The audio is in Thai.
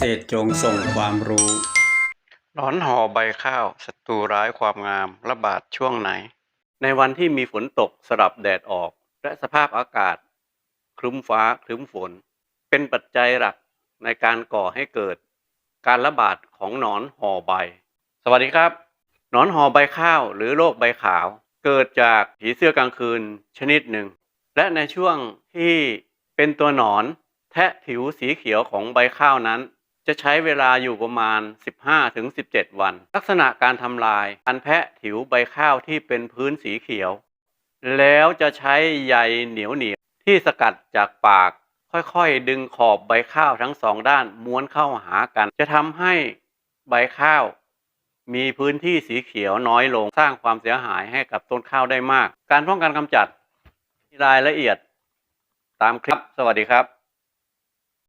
ษตรจงส่งความรู้หนอนห่อใบข้าวศัตรูร้ายความงามระบาดช่วงไหน ในวันที่มีฝนตกสลับแดดออก และสภาพอากาศ ครึ้มฟ้าครึ้มฝน เป็นปัจจัยหลักในการก่อให้เกิด การระบาดของหนอนห่อใบ สวัสดีครับหนอนห่อใบข้าวหรือโรคใบขาว เกิดจากผีเสื้อกลางคืนชนิดหนึ่ง และในช่วงที่เป็นตัวหนอนแทะผิวสีเขียวของใบข้าวนั้น จะใช้เวลาอยู่ประมาณ 15-17 วัน ลักษณะการทำลายการแพะผิวใบข้าวที่เป็นพื้นสีเขียว แล้วจะใช้ใยเหนียวเหนียวที่สกัดจากปาก ค่อยๆ ดึงขอบใบข้าวทั้งสองด้านม้วนเข้าหากัน จะทำให้ใบข้าว มีพื้นที่สีเขียวน้อยลงสร้างความเสียหายให้กับต้นข้าวได้มาก การป้องกันกำจัดรายละเอียดตามคลิปสวัสดีครับ